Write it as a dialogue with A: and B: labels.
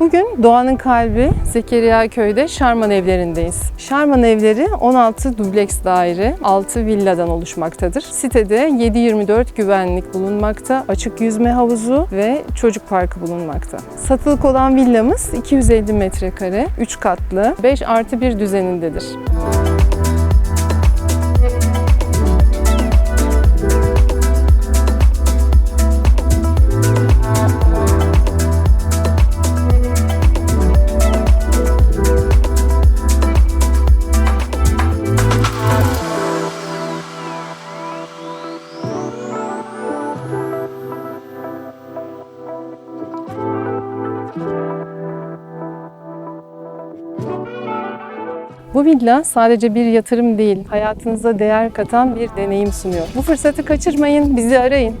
A: Bugün doğanın kalbi Zekeriya Köy'de Şarman Evleri'ndeyiz. Şarman Evleri 16 dubleks daire, 6 villadan oluşmaktadır. Sitede 7-24 güvenlik bulunmakta, açık yüzme havuzu ve çocuk parkı bulunmakta. Satılık olan villamız 250 metrekare, 3 katlı, 5 artı 1 düzenindedir. Bu villa sadece bir yatırım değil, hayatınıza değer katan bir deneyim sunuyor. Bu fırsatı kaçırmayın, bizi arayın.